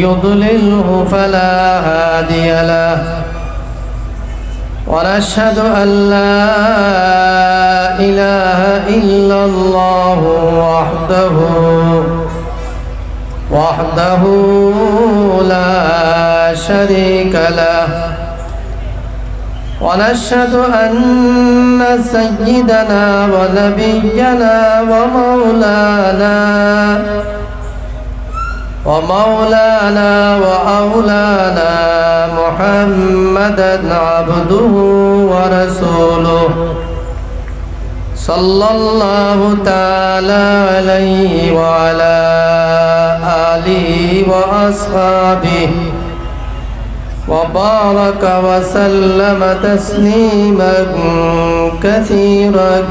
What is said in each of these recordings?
يضلله فلا هادي له ونشهد أن لا إله إلا الله وحده وحده لا شريك له ونشهد أن سيدنا ونبينا ومولانا ومولانا وأولانا محمدا عبده ورسوله. صلى الله تعالى عليه وعلى آله وأصحابه. وبارك وسلم تسليما كثيرا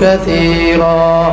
كثيرا.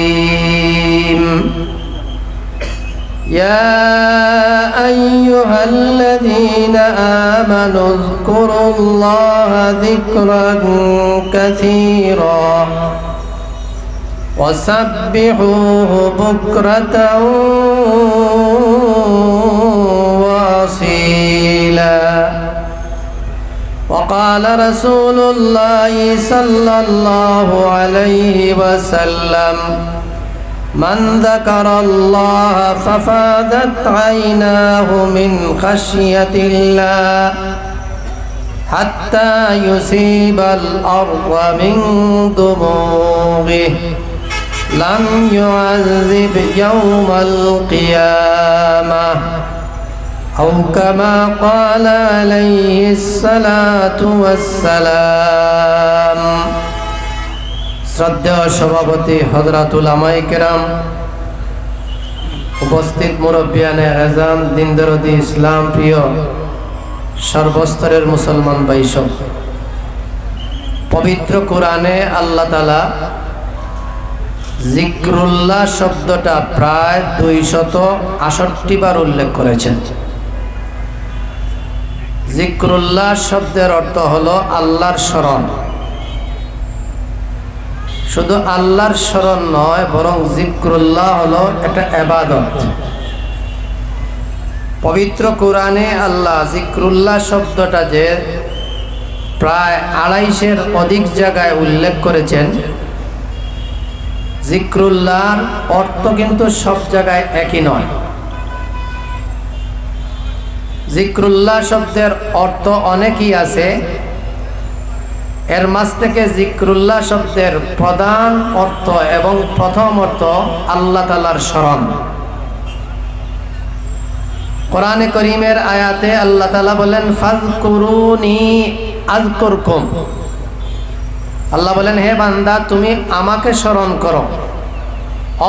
يا أيها الذين آمنوا اذكروا الله ذكرا كثيرا وسبحوه بكرة وأصيلا. وقال رسول الله صلى الله عليه وسلم من ذكر الله ففادت عيناه من خشية الله حتى يصيب الأرض من دموغه لم يعذب يوم القيامة. أو كما قال عليه الصلاة والسلام. শ্রদ্ধেয় সভাপতি হজরাতুল আমাই কেরাম, উপস্থিত মুরব্বিয়ানে এজাম, দিনদরদি ইসলাম প্রিয় সর্বস্তরের মুসলমান বৈষব পবিত্র কোরআনে আল্লাহ তালা জিক্রুল্লাহ শব্দটা প্রায় দুইশত আষট্টি বার উল্লেখ করেছেন। জিক্রুল্লাহ শব্দের অর্থ হলো আল্লাহর স্মরণ। শুধু আল্লাহর স্মরণ নয়, বরং জিক্রুল্লাহ হলো একটা এবাদত পবিত্র কোরআনে আল্লাহ জিক্রুল্লাহ শব্দটা যে প্রায় আড়াইশের অধিক জায়গায় উল্লেখ করেছেন, জিক্রুল্লাহর অর্থ কিন্তু সব জায়গায় একই নয়। জিক্রুল্লাহ শব্দের অর্থ অনেকই আছে এর মাঝ থেকে জিক্রুল্লাহ শব্দের প্রধান অর্থ এবং প্রথম অর্থ আল্লাহ তালার স্মরণ। কোরআনে করিমের আয়াতে আল্লাহ তালা বলেন ফাজ করুনি আজ করকুম আল্লাহ বলেন, হে বান্দা, তুমি আমাকে স্মরণ করো।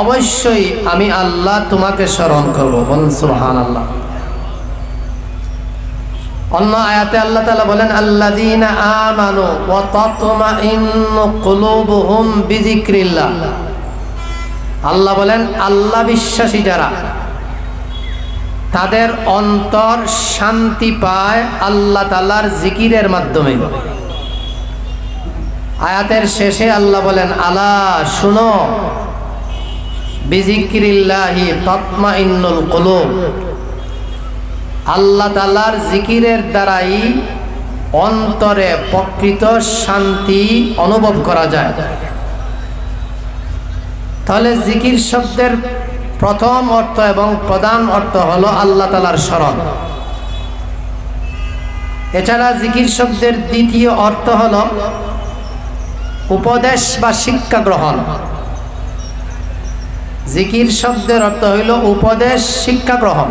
অবশ্যই আমি আল্লাহ তোমাকে স্মরণ করব। বলুন সুহান আল্লাহ অন্য আয়াতে আল্লাহ তালা বলেন আল্লাদিনা আমানু ও ততমাইন্নু কুলুবুহুম বিজিক্রিল্লাহ আল্লাহ বলেন, আল্লাহ বিশ্বাসী যারা, তাদের অন্তর শান্তি পায় আল্লাহ তালার জিকিরের মাধ্যমে। আয়াতের শেষে আল্লাহ বলেন, আলা, শুনো বিজিক্রিল্লাহি তৎমা ইন্নুল কুলুব। আল্লাহ তালার জিকিরের দ্বারাই অন্তরে প্রকৃত শান্তি অনুভব করা যায়। তাহলে জিকির শব্দের প্রথম অর্থ এবং প্রধান অর্থ হলো আল্লাহ তালার স্মরণ। এছাড়া জিকির শব্দের দ্বিতীয় অর্থ হল উপদেশ বা শিক্ষা গ্রহণ। জিকির শব্দের অর্থ হইল উপদেশ, শিক্ষা গ্রহণ।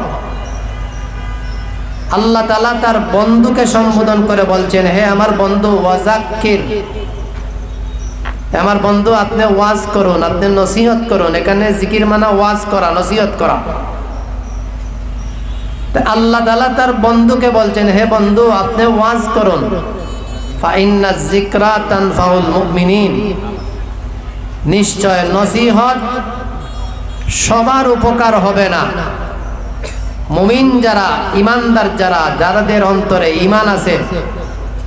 আল্লাহ তালা তার বন্ধুকে সম্বোধন করে বলছেন, হে আমার বন্ধু, ওয়াজাক্কির। আমার বন্ধু, আপনি ওয়াজ করুন, আপনি নসিহত করুন। এখানে জিকির মানা ওয়াজ করা, নসিহত করা। আল্লাহ তালা তার বন্ধুকে বলছেন, হে বন্ধু, আপনি ওয়াজ করুন। নিশ্চয় নসিহত সবার উপকার হবে না। মুমিন যারা, ইমানদার যারা যাদের অন্তরে ইমান আছে,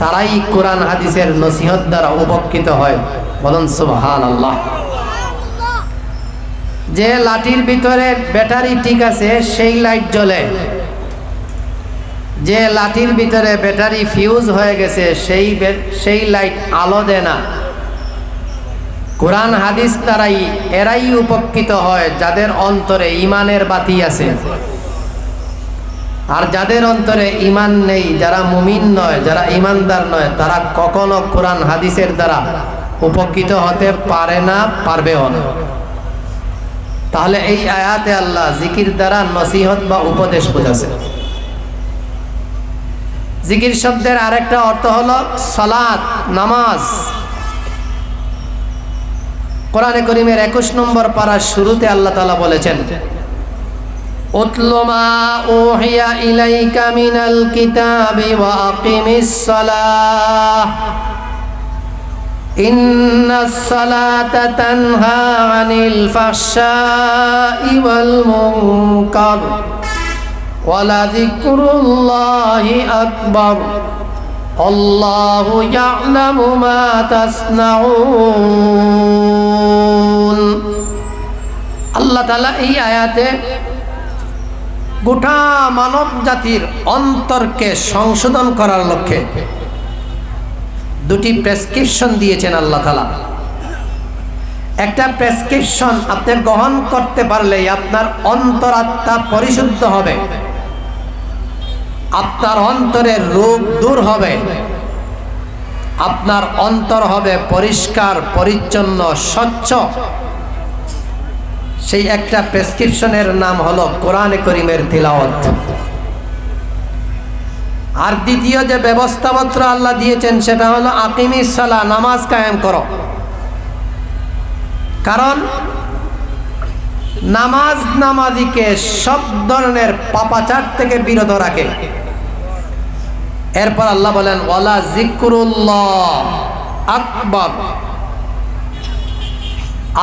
তারাই কোরআন হাদিসের নসিহত দ্বারা উপকৃত হয়। বলুন সুবহান আল্লাহ যে লাঠির ভিতরে ব্যাটারি ঠিক আছে, সেই লাইট জ্বলে। যে লাঠির ভিতরে ব্যাটারি ফিউজ হয়ে গেছে, সেই সেই লাইট আলো দেয় না। কোরআন হাদিস তারাই এরাই উপকৃত হয়, যাদের অন্তরে ইমানের বাতি আছে। আর যাদের অন্তরে ইমান নেই, যারা মুমিন নয়, যারা ইমানদার নয়, তারা কখনো কোরআন, হাদিসের দ্বারা উপকৃত হতে পারে না, পারবেও না। তাহলে এই আয়াতে আল্লাহ জিকির দ্বারা নসিহত বা উপদেশ বোঝাছে। জিকির শব্দের আরেকটা অর্থ হলো সলাৎ নামাজ। কোরআনে করিমের একুশ নম্বর পাড়ার শুরুতে আল্লাহ তালা বলেছেন أتل ما أوحي إليك من الكتاب وأقم الصلاة إن الصلاة تنهى عن الفحشاء والمنكر ولذكر الله أكبر الله يعلم ما تصنعون الله تعالى إيه آياته গোটা মানব জাতির অন্তরকে সংশোধন করার লক্ষ্যে দুটি প্রেসক্রিপশন দিয়েছেন আল্লাহ তালা একটা প্রেসক্রিপশন আপনি গ্রহণ করতে পারলে আপনার অন্তরাত্মা পরিশুদ্ধ হবে। আপনার অন্তরের রোগ দূর হবে। আপনার অন্তর হবে পরিষ্কার, পরিচ্ছন্ন, স্বচ্ছ। সেই একটা প্রেসক্রিপশনের নাম হলো কোরআনে করিমের তিলাওয়াত। আর দ্বিতীয় যে ব্যবস্থাপত্র আল্লাহ দিয়েছেন, সেটা হলো আকিমি সালা নামাজ কায়েম করো। কারণ নামাজ নামাজিকে সব ধরনের পাপাচার থেকে বিরত রাখে। এরপর আল্লাহ বলেন, ওয়ালা জিক্রুল্লাহ আকবর।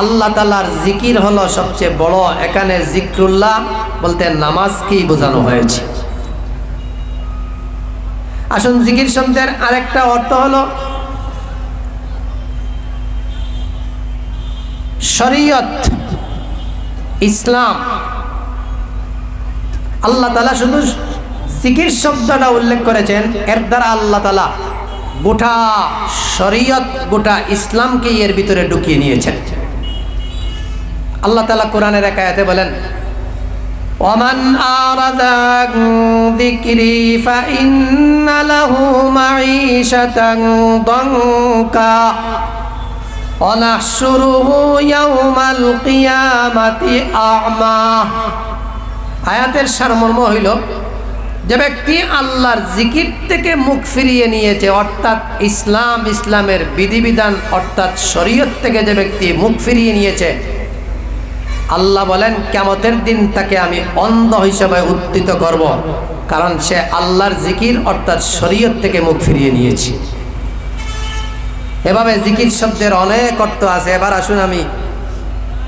আল্লাহ তালার জিকির হলো সবচেয়ে বড়। এখানে জিক্রুল্লাহ বলতে নামাজকেই বোঝানো হয়েছে। আসুন জিকির শব্দের আরেকটা অর্থ হলো শরীয়ত, ইসলাম। আল্লাহ তালা শুধু জিকির শব্দটা উল্লেখ করেছেন, এর দ্বারা আল্লাহ তালা গোটা শরীয়ত, গোটা ইসলামকে এর ভিতরে ঢুকিয়ে নিয়েছেন। আল্লাহ তালা কোরআনের এক আয়াতে বলেন ومن أعرض عن ذكري فإن له معيشة ضنكا ونحشره يوم القيامة أعمى আয়াতের সারমর্ম হইল যে ব্যক্তি আল্লাহর জিকির থেকে মুখ ফিরিয়ে নিয়েছে অর্থাৎ ইসলাম ইসলামের বিধিবিধান অর্থাৎ শরীয়ত থেকে যে ব্যক্তি মুখ ফিরিয়ে নিয়েছে আল্লাহ বলেন কেমতের দিন তাকে আমি অন্ধ হিসেবে উত্থিত করব, কারণ সে আল্লাহর জিকির অর্থাৎ শরীয়ত থেকে মুখ ফিরিয়ে নিয়েছে। এভাবে জিকির শব্দের অনেক অর্থ আছে। এবার আসুন আমি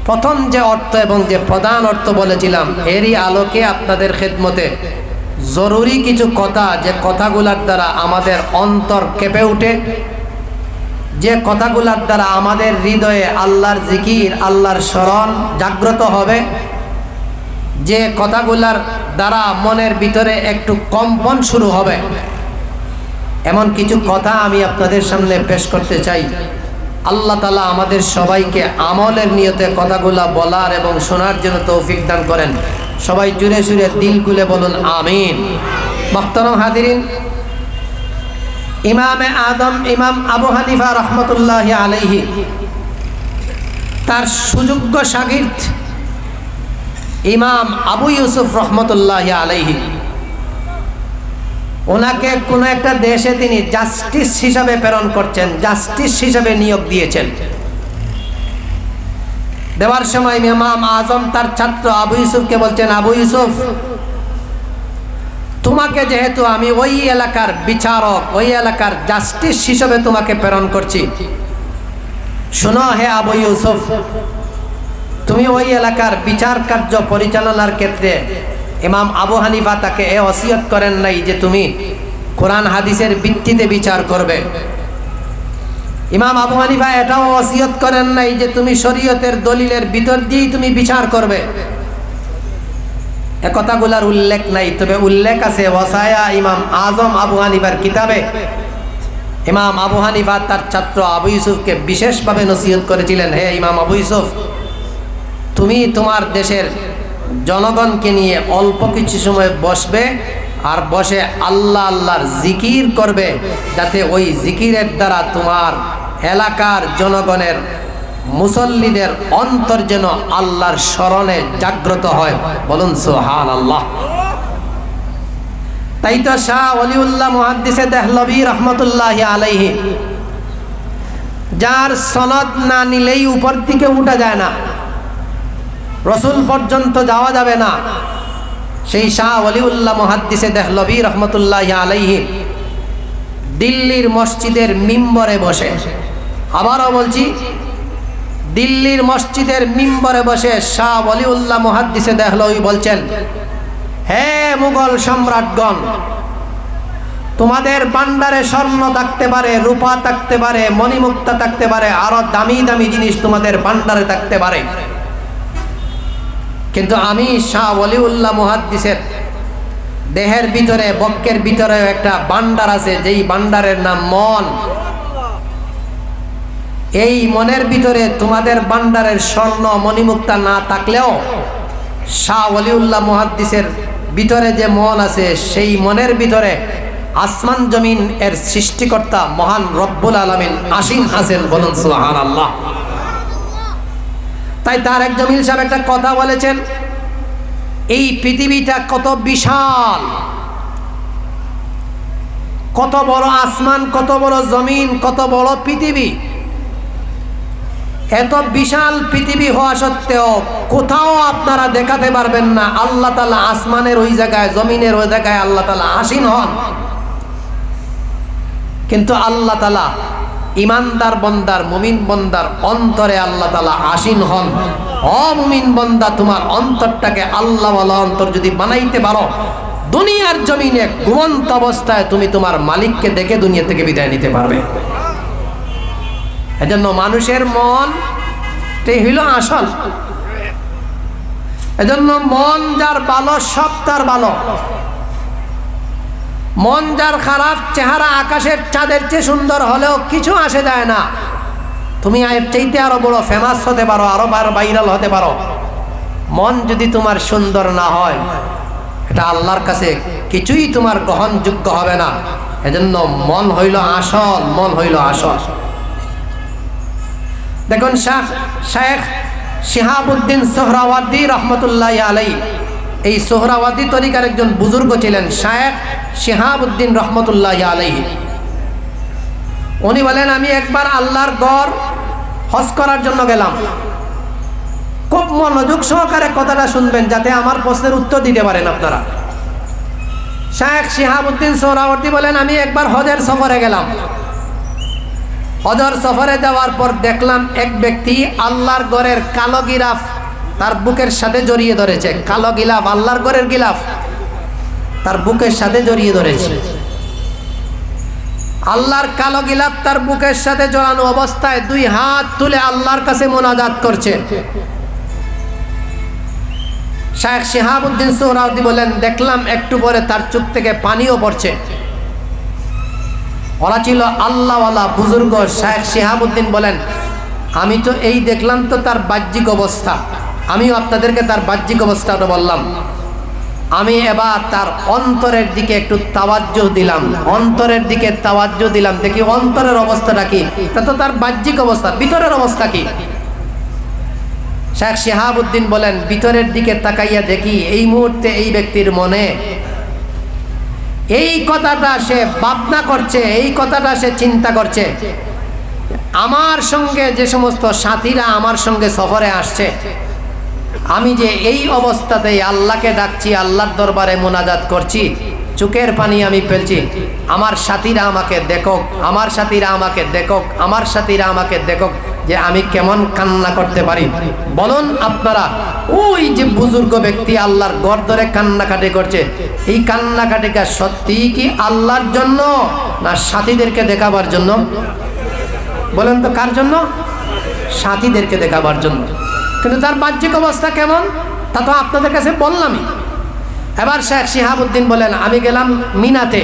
প্রথম যে অর্থ এবং যে প্রধান অর্থ বলেছিলাম, এরই আলোকে আপনাদের খেদমতে। জরুরি কিছু কথা, যে কথাগুলার দ্বারা আমাদের অন্তর কেঁপে উঠে যে কথাগুলার দ্বারা আমাদের হৃদয়ে আল্লাহর জিকির, আল্লাহর স্মরণ জাগ্রত হবে, যে কথাগুলার দ্বারা মনের ভিতরে একটু কম্পন শুরু হবে। এমন কিছু কথা আমি আপনাদের সামনে পেশ করতে চাই। আল্লাহ তালা আমাদের সবাইকে আমলের নিয়তে কথাগুলা বলার এবং শোনার জন্য তৌফিক দান করেন। সবাই জুড়ে সুরে দিল খুলে বলুন, আমিন। মখতরম হাদিরিন ইমামে আদম, ইমাম আবু হানিফা রহমতুল্লাহ আলাইহি, তার সুযোগ্য সাগির্দ ইমাম আবু ইউসুফ রহমতুল্লাহ আলাইহি। ওনাকে কোনো একটা দেশে তিনি জাস্টিস হিসাবে প্রেরণ করছেন, জাস্টিস হিসাবে নিয়োগ দিয়েছেন। দেওয়ার সময় ইমাম আজম তার ছাত্র আবু ইউসুফকে বলছেন, আবু ইউসুফ তোমাকে যেহেতু আমি ওই এলাকার বিচারক, ওই এলাকার জাস্টিস হিসেবে তোমাকে প্রেরণ করছি। শোনো হে আবু ইউসুফ, তুমি ওই এলাকার বিচার কার্য পরিচালনার ক্ষেত্রে ইমাম আবু হানিফা তাকে এ ওসিয়ত করেন নাই যে তুমি কোরআন হাদিসের ভিত্তিতে বিচার করবে। ইমাম আবু হানিফা এটাও ওসিয়ত করেন নাই যে তুমি শরীয়তের দলিলের ভিতর দিয়েই তুমি বিচার করবে। এ কথাগুলার উল্লেখ নাই, তবে উল্লেখ আছে ওসায়া ইমাম আজম আবু হানিফার কিতাবে। ইমাম আবু হানিফা তার ছাত্র আবু ইউসুফকে বিশেষভাবে নসিহত করেছিলেন, হে ইমাম আবু ইউসুফ, তুমি তোমার দেশের জনগণকে নিয়ে অল্প কিছু সময় বসবে আর বসে আল্লাহ আল্লাহর জিকির করবে, যাতে ওই জিকিরের দ্বারা তোমার এলাকার জনগণের মুসল্লিদের অন্তর যেন আল্লাহর স্মরণে জাগ্রত হয়। বলুন সোহান আল্লাহ তাই তো শাহ অলিউল্লাহ মুহাদ্দিসে দেহলবি রহমতুল্লাহ আলাইহি, যার সনদ না নিলেই উপর দিকে উঠা যায় না, রসুল পর্যন্ত যাওয়া যাবে না। সেই শাহ অলিউল্লাহ মুহাদ্দিসে দেহলবি রহমতুল্লাহ আলাইহি দিল্লির মসজিদের মিম্বরে বসে। আবারও বলছি দিল্লির মসজিদের মিম্বরে বসে শাহ অলিউল্লাহ মুহাদ্দিসে দেহলবি বলছেন, হে মুঘল সম্রাটগণ, তোমাদের বান্ডারে স্বর্ণ থাকতে পারে, রূপা থাকতে পারে, মণিমুক্তা থাকতে পারে, আরও দামি দামি জিনিস তোমাদের বান্ডারে থাকতে পারে। কিন্তু আমি শাহ অলিউল্লাহ মুহাদ্দিসের দেহের ভিতরে বক্কের ভিতরে একটা বান্ডার আছে, যেই বান্ডারের নাম মন। এই মনের ভিতরে তোমাদের বান্ডারের স্বর্ণ মণিমুক্তা না থাকলেও শাহ অলিউল্লাহ মুহাদ্দিসের ভিতরে যে মন আছে, সেই মনের ভিতরে আসমান জমিন এর সৃষ্টিকর্তা মহান রব্বুল আলমিন আসিন আছেন বলুন সুহান আল্লাহ তাই তার এক জমিল সাহেব একটা কথা বলেছেন, এই পৃথিবীটা কত বিশাল, কত বড় আসমান, কত বড় জমিন, কত বড় পৃথিবী এত বিশাল পৃথিবী হওয়া সত্ত্বেও কোথাও আপনারা দেখাতে পারবেন না, আল্লাহ তালা আসমানের ওই জায়গায়, জমিনের ওই জায়গায় আল্লাহ তালা আসীন হন। কিন্তু আল্লাহ তালা ইমানদার বন্দার, মুমিন বন্দার অন্তরে আল্লাহ তালা আসীন হন। অমুমিন বন্দা, তোমার অন্তরটাকে আল্লাহ অন্তর যদি বানাইতে পারো, দুনিয়ার জমিনে ঘুমন্ত অবস্থায় তুমি তোমার মালিককে দেখে দুনিয়া থেকে বিদায় নিতে পারবে। এজন্য মানুষের মন হইল আসল। এজন্য মন যার ভালো, সব তার ভালো। মন যার খারাপ, চেহারা আকাশের চাঁদের চেয়ে সুন্দর হলেও কিছু আসে যায় না। তুমি এর চাইতে আরও বড় ফেমাস হতে পারো, আরও ভাইরাল হতে পারো। মন যদি তোমার সুন্দর না হয়, এটা আল্লাহর কাছে কিছুই তোমার গ্রহণযোগ্য হবে না। এজন্য মন হইল আসল, মন হইল আসল। দেখুন শাহ শেখ শিহাবুদ্দিন সোহরাওয়াদ্দি রহমতুল্লাহ আলাই এই সোহরাওয়াদ্দি তরিকার একজন বুজুর্গ ছিলেন শেখ শিহাবুদ্দিন রহমতুল্লাহ আলাই উনি বলেন, আমি একবার আল্লাহর গড় হজ করার জন্য গেলাম। খুব মনোযোগ সহকারে কথাটা শুনবেন যাতে আমার প্রশ্নের উত্তর দিতে পারেন আপনারা। শেখ শিহাবুদ্দিন সোহরাওয়ার্দি বলেন, আমি একবার হজের সফরে গেলাম। হজর সফরে যাওয়ার পর দেখলাম এক ব্যক্তি আল্লাহর গড়ের কালো গিলাফ তার বুকের সাথে জড়িয়ে ধরেছে। কালো গিলাফ, আল্লাহর গড়ের গিলাফ, তার বুকের সাথে জড়িয়ে ধরেছে। আল্লাহর কালো গিলাফ তার বুকের সাথে জড়ানো অবস্থায় দুই হাত তুলে আল্লাহর কাছে মোনাজাত করছে। শাহেখ শিহাবুদ্দিন সোহরাউদ্দি বলেন, দেখলাম একটু পরে তার চোখ থেকে পানিও পড়ছে। ওরা ছিল আল্লাহওয়ালা বুজুর্গ শাহেখ শিহাবুদ্দিন বলেন, আমি তো এই দেখলাম তো তার বাহ্যিক অবস্থা। আমিও আপনাদেরকে তার বাহ্যিক অবস্থাটা বললাম। আমি এবার তার অন্তরের দিকে একটু তাওয়াজ্য দিলাম। অন্তরের দিকে তাওয়াজ্য দিলাম। দেখি অন্তরের অবস্থাটা কি? তা তো তার বাহ্যিক অবস্থা। ভিতরের অবস্থা কি? শেখ শিহাবুদ্দিন বলেন, ভিতরের দিকে তাকাইয়া দেখি এই মুহূর্তে এই ব্যক্তির মনে এই কথাটা সে ভাবনা করছে, এই কথাটা সে চিন্তা করছে। আমার সঙ্গে যে সমস্ত সাথীরা আমার সঙ্গে সফরে আসছে, আমি যে এই অবস্থাতেই আল্লাহকে ডাকছি, আল্লাহর দরবারে মোনাজাত করছি, চোখের পানি আমি ফেলছি। আমার সাথীরা আমাকে দেখক, আমার সাথীরা আমাকে দেখক, আমার সাথীরা আমাকে দেখক। যে আমি কেমন কান্না করতে পারি? বলুন আপনারা, ওই যে বুজুর্গ ব্যক্তি আল্লাহর গড় ধরে কান্নাকাটি করছে, এই কান্নাকাটিটা সত্যি কি আল্লাহর জন্য না সাথীদেরকে দেখাবার জন্য? বলেন তো কার জন্য? সাথীদেরকে দেখাবার জন্য। কিন্তু তার বাহ্যিক অবস্থা কেমন? তা তো আপনাদের কাছে বললামই। এবার শেখ শিহাবুদ্দিন বলেন, আমি গেলাম মিনাতে।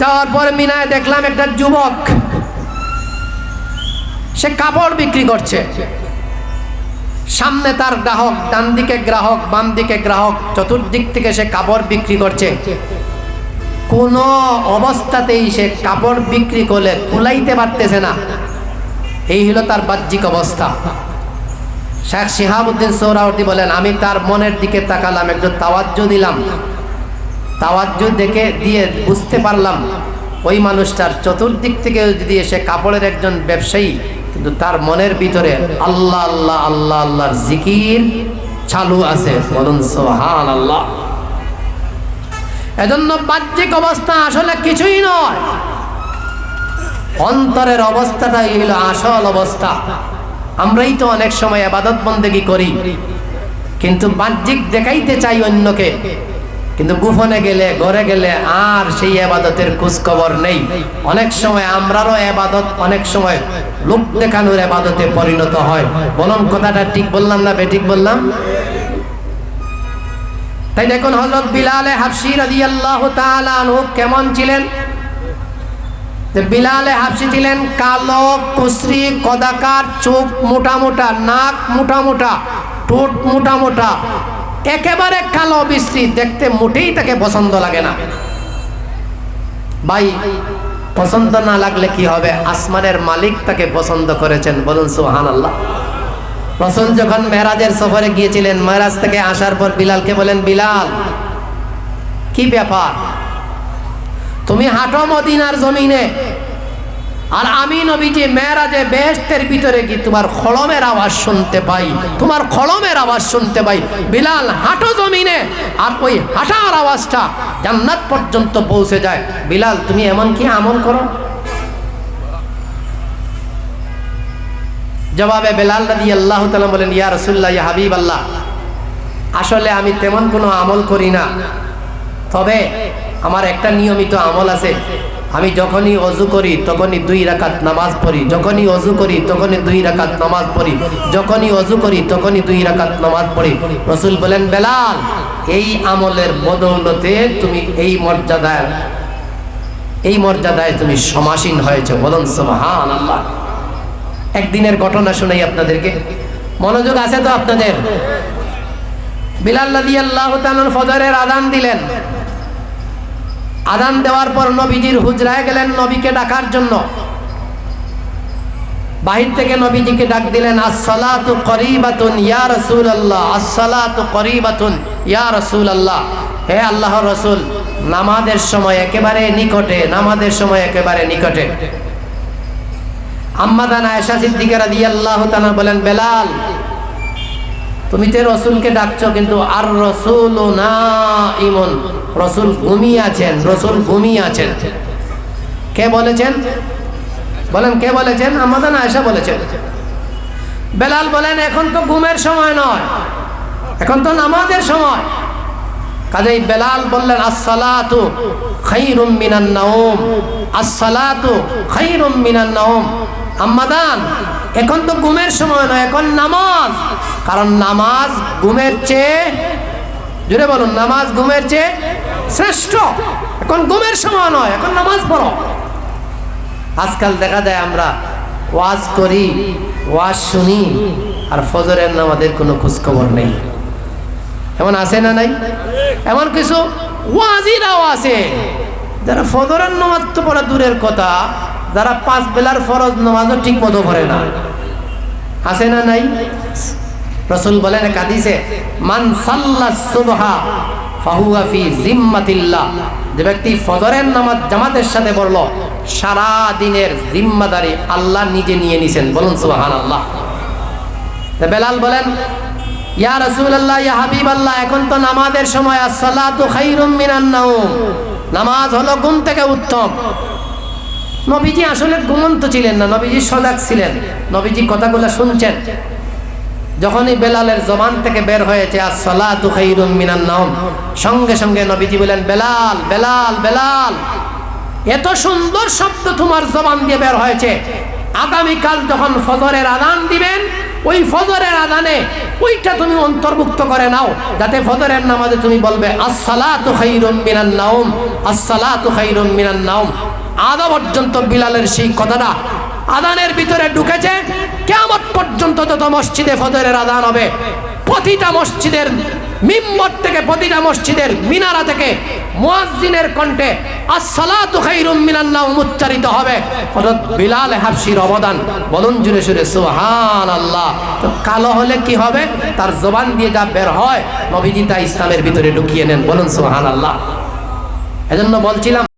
যাওয়ার পর মিনায় দেখলাম একটা যুবক সে কাপড় বিক্রি করছে। সামনে তার গ্রাহক, ডান দিকে গ্রাহক, বাম দিকে গ্রাহক, চতুর্দিক থেকে সে কাপড় বিক্রি করছে। কোন অবস্থাতেই সে কাপড় বিক্রি করলে কুলাইতে পারতেছে না। এই হলো তার বাহ্যিক অবস্থা। শেখ শিহাবুদ্দিন সৌরাউদ্দি বলেন, আমি তার মনের দিকে তাকালাম, একটু তাওয়াজ্য দিলাম। তাওয়াজ্য দেখে দিয়ে বুঝতে পারলাম ওই মানুষটার চতুর্দিক থেকে যদি এসে কাপড়ের একজন ব্যবসায়ী, কিন্তু তার মনের ভিতরে আল্লাহ আল্লাহ আল্লাহ, আল্লাহর জিকির চালু আছে। আল্লাহ এজন্য বাহ্যিক অবস্থা আসলে কিছুই নয়। অন্তরের অবস্থাটাই হইল আসল অবস্থা। আমরাই তো অনেক সময় আবাদত বন্দেগি করি, কিন্তু বাহ্যিক দেখাইতে চাই অন্যকে। কিন্তু গুফনে গেলে, ঘরে গেলে আর সেই আবাদতের খোঁজখবর নেই। অনেক সময় আমরারও আবাদত অনেক সময় লোক দেখানোর আবাদতে পরিণত হয়। বলুন, কথাটা ঠিক বললাম না বেঠিক বললাম? তাই দেখুন হজরত বিলালে হাফসি তাআলা আনহু কেমন ছিলেন? বিলালে হাফসি ছিলেন কালো কুসরি কদাকার, চোখ মোটা মোটা, নাক মোটা মোটা, ঠোঁট মোটা মোটা একেবারে কালো বিশ্রী, দেখতে মোটেই তাকে পছন্দ লাগে না। ভাই, পছন্দ না লাগলে কি হবে? আসমানের মালিক তাকে পছন্দ করেছেন, বলুন সুহান আল্লাহ রসুল যখন মেরাজের সফরে গিয়েছিলেন মেরাজ থেকে আসার পর বিলালকে বলেন, বিলাল, কি ব্যাপার? তুমি হাঁটো মদিনার জমিনে আর আমি নবীজি মেয়েরাজে বেহেস্তের ভিতরে কি তোমার খলমের আওয়াজ শুনতে পাই, তোমার খলমের আওয়াজ শুনতে পাই। বিলাল, হাঁটো জমিনে। আর ওই হাঁটার আওয়াজটা জান্নাত পর্যন্ত পৌঁছে যায়। বিলাল, তুমি এমন কি আমল করো? জবাবে বেলাল রাদি আল্লাহ তালা বলেন, ইয়া রসুল্লাহ ইয়া হাবিব আল্লাহ আসলে আমি তেমন কোনো আমল করি না। তবে আমার একটা নিয়মিত আমল আছে। আমি যখনই অজু করি, তখনই দুই রাকাত নামাজ পড়ি। যখনই অজু করি, তখনই দুই রাকাত নামাজ পড়ি। যখনই অজু করি, তখনই দুই রাকাত নামাজ পড়ি। রসুল বলেন, বেলাল, এই আমলের বদৌলতে তুমি এই মর্যাদায় এই মর্যাদায় তুমি সমাসীন হয়েছে। বলুন সুবহান আল্লাহ একদিনের ঘটনা শোনাই আপনাদেরকে। মনোযোগ আছে তো আপনাদের? বিলাল রাদি আল্লাহ ফজরের আদান দিলেন। আদান দেওয়ার পর নবীজির হুজরায় গেলেন, নবীকে ডাকার জন্য। বাহির থেকে নবীজিকে ডাক দিলেন, আসসালাতু করিবাতুন ইয়া রাসূলুল্লাহ, আসসালাতু করিবাতুন ইয়া রসুল আল্লাহ হে আল্লাহর রসুল, নামাজের সময় একেবারে নিকটে, নামাজের সময় একেবারে নিকটে। আম্মাদান আয়েশা সিদ্দিকা রাদিয়াল্লাহু তাআলা বলেন, বেলাল তুমি তো রসুলকে ডাকছো কিন্তু আর রসুল না ইমন। রসুল ঘুমিয়ে আছেন, রসুল ঘুমিয়ে আছেন। কে বলেছেন? বলেন, কে বলেছেন? আমাদের আয়সা বলেছেন। বেলাল বলেন, এখন তো ঘুমের সময় নয়, এখন তো নামাজের সময়। কাজেই বেলাল বললেন, আসসালাতু খাইরুম মিনান নাওম, আসসালাতু খাইরুম মিনান নাওম। আম্মাদান এখন তো ঘুমের সময় নয়, এখন নামাজ। কারণ নামাজ ঘুমের চেয়ে জুড়ে বলুন, নামাজ ঘুমের চেয়ে শ্রেষ্ঠ। এখন ঘুমের সময় নয়, এখন নামাজ পড়ো। আজকাল দেখা যায় আমরা ওয়াজ করি, ওয়াজ শুনি, আর ফজরের নামাজের কোনো খোঁজখবর নেই। এমন আছে না নাই? এমন কিছু ওয়াজিরাও আছে। যারা ফজরের নামাজ তো পড়া দূরের কথা যারা পাঁচ বেলার ফরজ নামাজও ঠিক মতো পড়ে না। আছে না নাই? রসুল বলেন কাদিসে মান সাল্লা সুবহা ফাহুয়া ফি জিম্মাতিল্লাহ। যে ব্যক্তি ফজরের নামাজ জামাতের সাথে পড়ল সারা দিনের জিম্মাদারি আল্লাহ নিজে নিয়ে নিছেন। বলুন সুবহান আল্লাহ বেলাল বলেন, ইয়া রাসূলুল্লাহ, ইয়া হাবিবাল্লাহ, এখন তো নামাজের সময় আসসালাতু খাইরুম মিনান নাওম। নামাজ হলো ঘুম থেকে উত্তম। নবীজি আসলে ঘুমন্ত ছিলেন না, নবীজি সজাগ ছিলেন। নবীজি কথাগুলো শুনছেন। যখনই বেলালের জবান থেকে বের হয়েছে আর আসসালাতু খাইরুম মিনান নাওম, সঙ্গে সঙ্গে নবীজি বলেন, বেলাল বেলাল বেলাল, এত সুন্দর শব্দ তোমার জবান দিয়ে বের হয়েছে। আগামীকাল যখন ফজরের আদান দিবেন, ওই ফজরের আদানে ওইটা তুমি অন্তর্ভুক্ত করে নাও, যাতে ফজরের নামাজে তুমি বলবে, আসসালাতু খাইরুম মিনান নাওম, আসসালাতু খাইরুম মিনান নাওম। আদা পর্যন্ত বিলালের সেই কথাটা আদানের ভিতরে ঢুকেছে কেমন পর্যন্ত যত মসজিদে ফজরের আদান হবে। প্রতিটা মসজিদের মিম্বর থেকে প্রতিটা মসজিদের মিনারা থেকে মুয়াজ্জিনের কণ্ঠে আসসালাতু খাইরুম মিনান্নাহ উচ্চারিত হবে। হযরত বিলাল হাবশির অবদান, বলুন জুড়ে সুরে সুবহানাল্লাহ। তো কালো হলে কি হবে? তার জবান দিয়ে যা বের হয়, নবীজি তা ইসলামের ভিতরে ঢুকিয়ে নেন, বলুন সুবহানাল্লাহ। এজন্য বলছিলাম